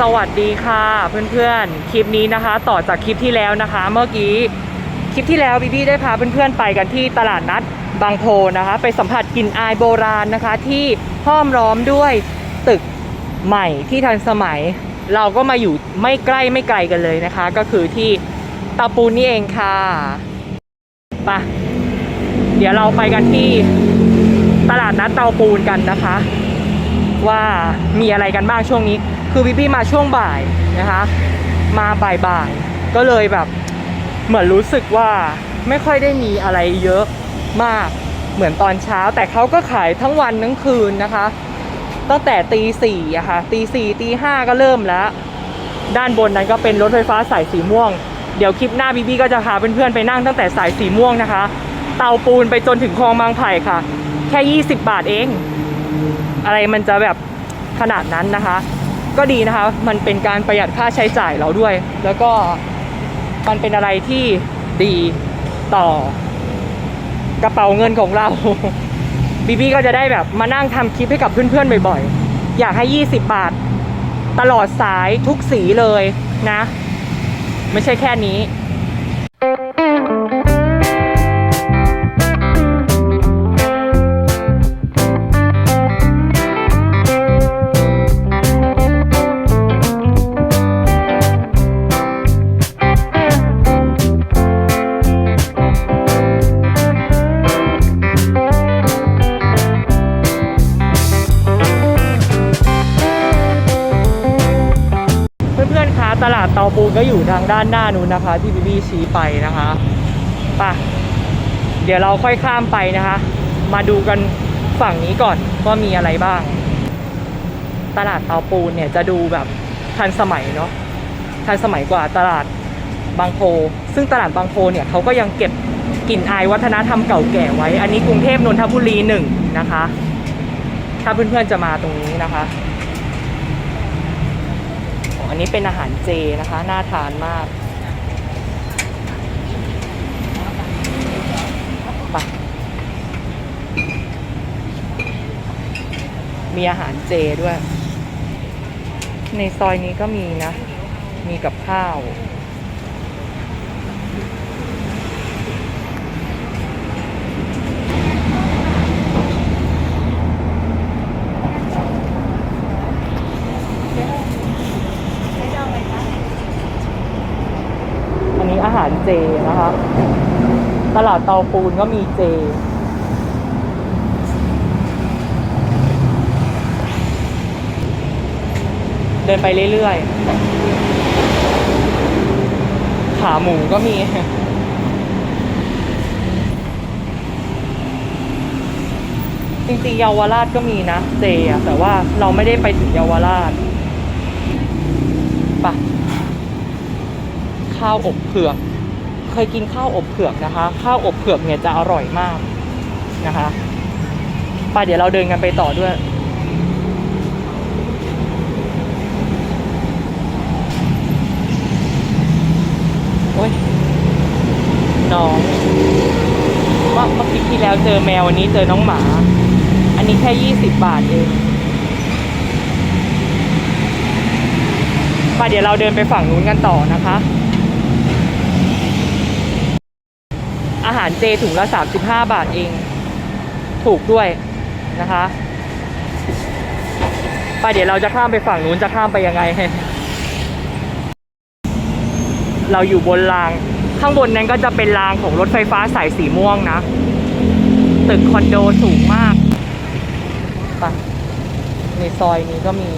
สวัสดีค่ะเพื่อนๆ คลิปนี้นะคะ ต่อจากคลิปที่แล้วนะคะ เมื่อกี้คลิปที่แล้วบีบี้ได้พาเพื่อนๆไปกันที่ตลาดนัดบางโพนะคะ ไปสัมผัสกลิ่นอายโบราณนะคะ ที่ห้อมล้อมด้วยตึกใหม่ที่ทันสมัย เราก็มาอยู่ไม่ใกล้ไม่ไกลกันเลยนะคะ ก็คือที่ตาปูนนี่เองค่ะไปะเดี๋ยวเราไปกันที่ตลาดนัดเตาปูนกันนะคะ ว่ามีอะไรกันบ้างช่วงนี้ คือพี่พี่มาช่วงบ่ายนะคะ มาบ่ายๆก็เลยแบบ เหมือนรู้สึกว่าไม่ค่อยได้มีอะไรเยอะมากเหมือนตอนเช้า แต่เขาก็ขายทั้งวันทั้งคืนนะคะ ตั้งแต่ตีสี่อะค่ะตีสี่ตีห้าก็เริ่มแล้ว ด้านบนนั้นก็เป็นรถไฟฟ้าสายสีม่วง เดี๋ยวคลิปหน้าบีบีก็จะพาเพื่อนๆไปนั่งตั้งแต่สายสีม่วงนะคะ เตาปูนไปจนถึงคลองบางไผ่ค่ะ แค่ 20 บาทเอง อะไรมันจะแบบขนาดนั้นนะคะ ก็ดีนะคะ มันเป็นการประหยัดค่าใช้จ่ายเราด้วย แล้วก็มันเป็นอะไรที่ดีต่อกระเป๋าเงินของเราบีบีก็จะได้แบบมานั่งทำคลิปให้กับเพื่อนๆบ่อยๆ อยากให้ 20 บาท ตลอดสายทุกสีเลยนะ ไม่ใช่แค่นี้าดเตาปูนก็อยู่ทางด้านหน้านู้นนะคะ ที่บิบี้ชี้ไปนะคะไป่ะเดี๋ยวเราค่อยข้ามไปนะคะ มาดูกันฝั่งนี้ก่อนว่ามีอะไรบ้าง ตลาดเตาปูนเนี่ยจะดูแบบทันสมัยเนาะทันสมัยกว่าตลาดบางโพ ซึ่งตลาดบางโพเนี่ยเขาก็ยังเก็บกลิ่นอายวัฒนธรรมเก่าแก่ไว้ อันนี้กรุงเทพนนทบุรีหนึ่งนะคะ ถ้าเพื่อนๆจะมาตรงนี้นะคะ อันนี้เป็นอาหารเจนะคะ น่าทานมากปมีอาหารเจด้วย ในซอยนี้ก็มีนะ มีกับข้าว อันนี้อาหารเจนะคะ ต ลาดเตาปูนก็มีเจ เดินไปเรื่อยๆ ขาหมูก็มีจริงๆเยาวราชก็มีนะเจอะแต่ว่าเราไม่ได้ไปถึงเยาวราชไปะข้าวอบเผือก เคยกินข้าวอบเผือกนะคะ ข้าวอบเผือกเนี่ยจะอร่อยมากนะคะไปเดี๋ยวเราเดินกันไปต่อด้วยโอ้ยน้องเมื่อเมื่อกี้ที่แล้วเจอแมววันนี้เจอน้องหมา อันนี้แค่ยี่สิบบาทเองไปเดี๋ยวเราเดินไปฝั่งนู้นกันต่อนะคะ อา หารเจถุงละ 35 บาทเอง ถูกด้วยนะคะไปเดี๋ยวเราจะข้ามไปฝั่งนู้นจะข้ามไปยังไง เราอยู่บนราง ข้างบนนั้นก็จะเป็นรางของรถไฟฟ้าสายสีม่วงนะ ตึกคอนโดสูงมากไปในซอยนี้ก็มี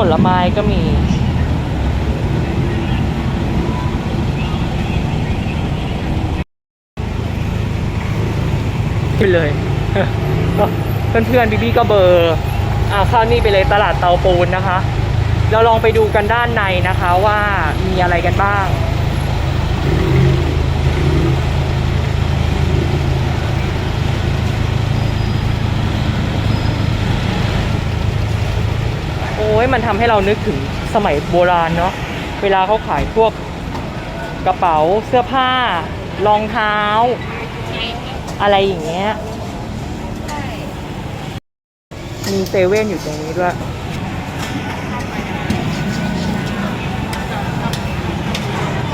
ผลไม้ก็มี ไปเลย เพื่อนๆพี่ๆก็เบอร์อ่าเข้านี่ไปเลยตลาดเตาปูนนะคะ เราลองไปดูกันด้านในนะคะว่ามีอะไรกันบ้าง ยมันทำให้เรานึกถึงสมัยโบราณเนาะเวลาเขาขายพวกกระเป๋าเสื้อผ้ารองเท้า อะไรอย่างเงี้ยมีเซเว่นอยู่ตรงนี้ด้วย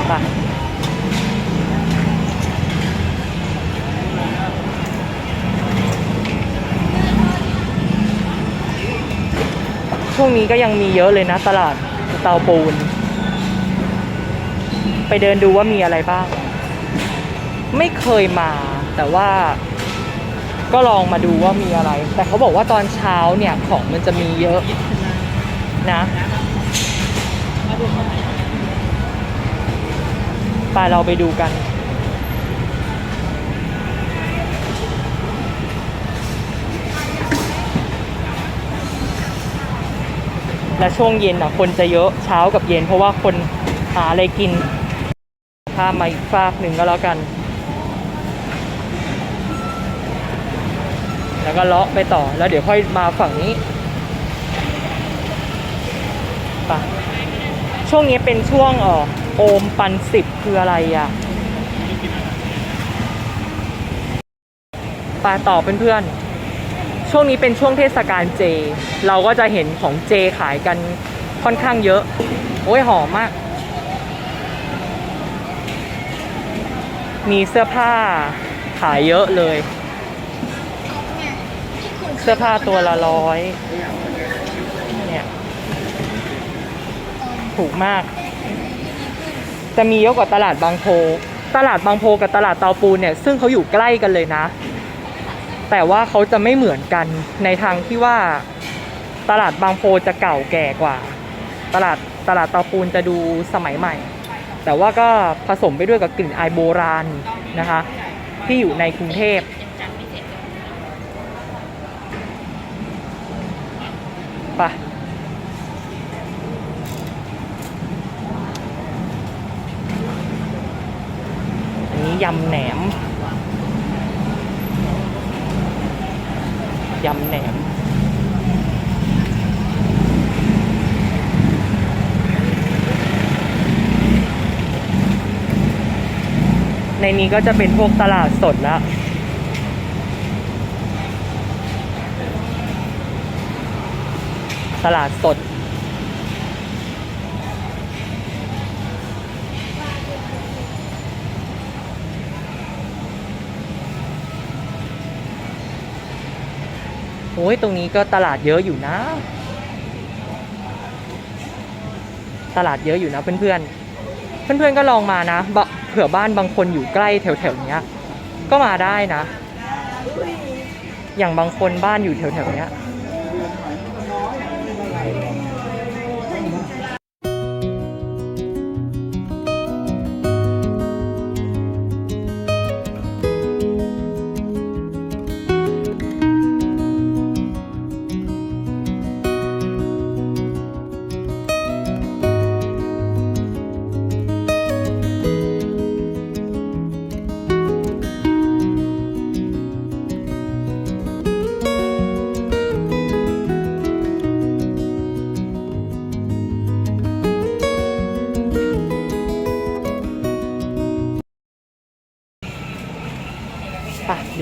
ไป ช่วงนี้ก็ยังมีเยอะเลยนะตลาดเตาปูน ไปเดินดูว่ามีอะไรบ้าง ไม่เคยมาแต่ว่าก็ลองมาดูว่ามีอะไร แต่เขาบอกว่าตอนเช้าเนี่ยของมันจะมีเยอะนะไปเราไปดูกัน และช่วงเย็นอะคนจะเยอะเช้ากับเย็น เพราะว่าคนหาอะไรกินข้ามมาอีกฝากหนึ่งก็แล้วกัน แล้วก็เลาะไปต่อแล้วเดี๋ยวค่อยมาฝั่งนี้ไปช่วงนี้เป็นช่วงเออโอมปันสิบคืออะไรอะไปต่อเพื่อนๆ ช่วงนี้เป็นช่วงเทศกาลเจ เราก็จะเห็นของเจขายกันค่อนข้างเยอะ โอ้ยหอมมาก มีเสื้อผ้าขายเยอะเลย เสื้อผ้าตัวละร้อยเนี่ยถูกมาก จะมีเยอะกว่าตลาดบางโพ ตลาดบางโพกับตลาดเตาปูนเนี่ย ซึ่งเขาอยู่ใกล้กันเลยนะ แต่ว่าเขาจะไม่เหมือนกันในทางที่ว่าตลาดบางโพจะเก่าแก่กว่า ตลาดตลาดเตาปูนจะดูสมัยใหม่ แต่ว่าก็ผสมไปด้วยกับกลิ่นอายโบราณนะคะ ที่อยู่ในกรุงเทพปะอันนี้ยำแหนม ยำแหนมในนี้ก็จะเป็นพวกตลาดสดแล้วตลาดสด โอ้ยตรงนี้ก็ตลาดเยอะอยู่นะ ตลาดเยอะอยู่นะเพื่อนๆ เพื่อนๆก็ลองมานะเผื่อบ้านบางคนอยู่ใกล้แถวๆเนี้ยก็มาได้นะ อย่างบางคนบ้านอยู่แถวๆเนี้ย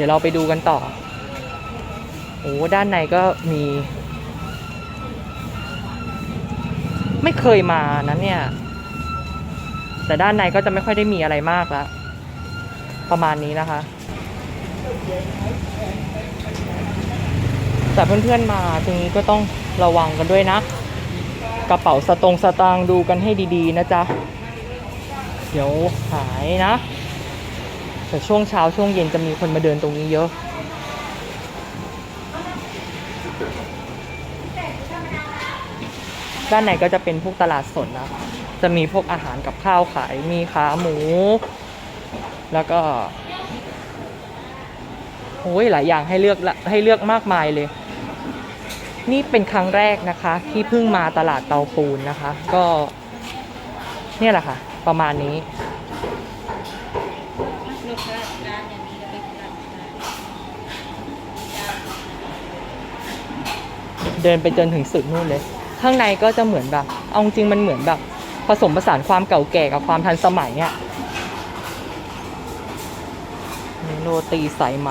ดี๋ยวเราไปดูกันต่อโอ้ด้านในก็มี ไม่เคยมานะเนี่ย แต่ด้านในก็จะไม่ค่อยได้มีอะไรมากแล้วประมาณนี้นะคะแต่เพื่อนๆมาตรงนี้ก็ต้องระวังกันด้วยนะ กระเป๋าสตงสตางค์ดูกันให้ดีๆนะจ๊ะ เดี๋ยวหายนะ แต่ช่วงเช้าช่วงเย็นจะมีคนมาเดินตรงนี้เยอะด้านในก็จะเป็นพวกตลาดสดนะจะมีพวกอาหารกับข้าวขาย มีขาหมู แล้วก็โอ้ยหลายอย่างให้เลือกให้เลือกมากมายเลย นี่เป็นครั้งแรกนะคะ ที่เพิ่งมาตลาดเตาปูนนะคะ ก็ เนี่ยแหละค่ะ ประมาณนี้ เดินไปจนถึงสุดนู่นเลย ข้างในก็จะเหมือนแบบ เอาจริงมันเหมือนแบบ ผสมผสานความเก่าแก่กับความทันสมัยเนี่ยโรตีสายไหม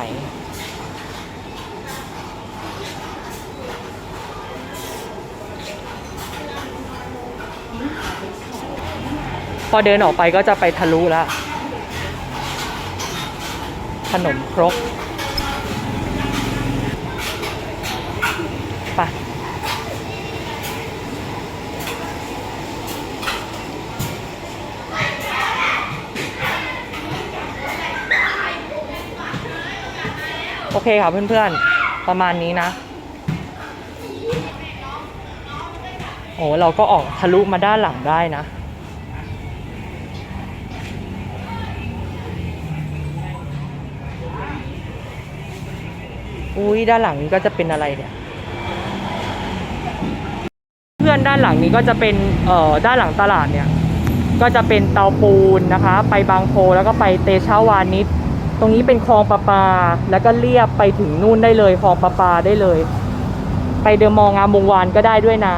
พอเดินออกไปก็จะไปทะลุแล้วขนมครก โอเคค่ะเพื่อนๆ ประมาณนี้นะ โอ้เราก็ออกทะลุมาด้านหลังได้นะ อุ้ยด้านหลังนี้ก็จะเป็นอะไรเนี่ย เพื่อนด้านหลังนี้ก็จะเป็น เอ่อ ด้านหลังตลาดเนี่ย ก็จะเป็นเตาปูนนะคะ ไปบางโพแล้วก็ไปเตชะวานิช ตรงนี้เป็นคลองประปา แล้วก็เลียบไปถึงนู่นได้เลยคลองประปาได้เลย ไปเดอะมองงามวงวานก็ได้ด้วยนะ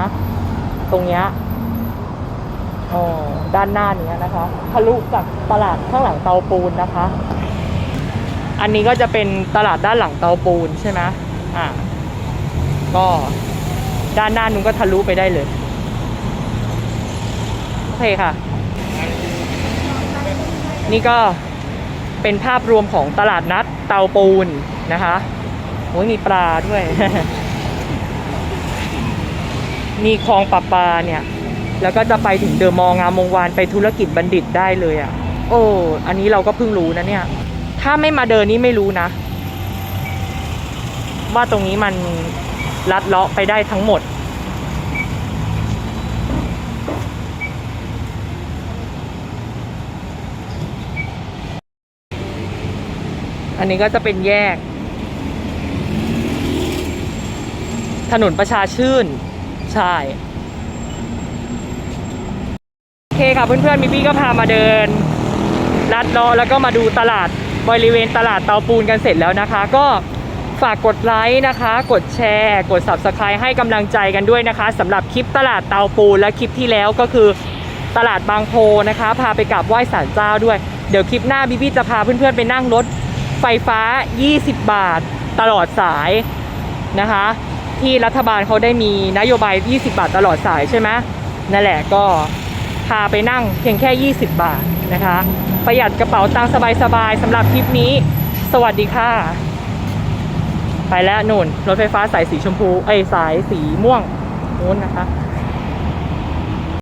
ตรงเนี้ยอ๋อด้านหน้านี้นะคะทะลุจากตลาดข้างหลังเตาปูนนะคะ อันนี้ก็จะเป็นตลาดด้านหลังเตาปูนใช่ไหมอ่าก็ด้านหน้านู้นก็ทะลุไปได้เลยโอเคค่ะ นี่ก็ เป็นภาพรวมของตลาดนัดเตาปูนนะคะโอ้ยมีปลาด้วย มีคลองปลาปลาเนี่ย แล้วก็จะไปถึงเดอะมองงามวงวานไปธุรกิจบัณฑิตได้เลยอะ่ะ โอ้อันนี้เราก็เพิ่งรู้นะเนี่ย ถ้าไม่มาเดินนี่ไม่รู้นะ ว่าตรงนี้มันลัดเลาะไปได้ทั้งหมด อันนี้ก็จะเป็นแยก ถนนประชาชื่น ใช่โอเคค่ะเพื่อนๆมิปี้ก็พามาเดินลัดเลาะแล้วก็มาดูตลาดบริเวณตลาดเตาปูนกันเสร็จแล้วนะคะ ก็ฝากกดไลค์นะคะ กดแชร์ กด subscribe ให้กำลังใจกันด้วยนะคะสำหรับคลิปตลาดเตาปูนและคลิปที่แล้วก็คือตลาดบางโพนะคะ พาไปกราบไหว้ศาลเจ้าด้วย เดี๋ยวคลิปหน้าบิบี้จะพาเพื่อนๆไปนั่งรถ ไฟฟ้า 20 บาทตลอดสายนะคะ ที่รัฐบาลเขาได้มีนโยบาย 20 บาทตลอดสายใช่ไหมนั่นแหละก็พาไปนั่งเพียงแค่ 20 บาทนะคะ ประหยัดกระเป๋าตังค์สบายๆสำหรับคลิปนี้ สวัสดีค่ะ ไปแล้วนุ่น รถไฟฟ้าสายสีชมพู เอ้ยสายสีม่วงนู้นนะคะ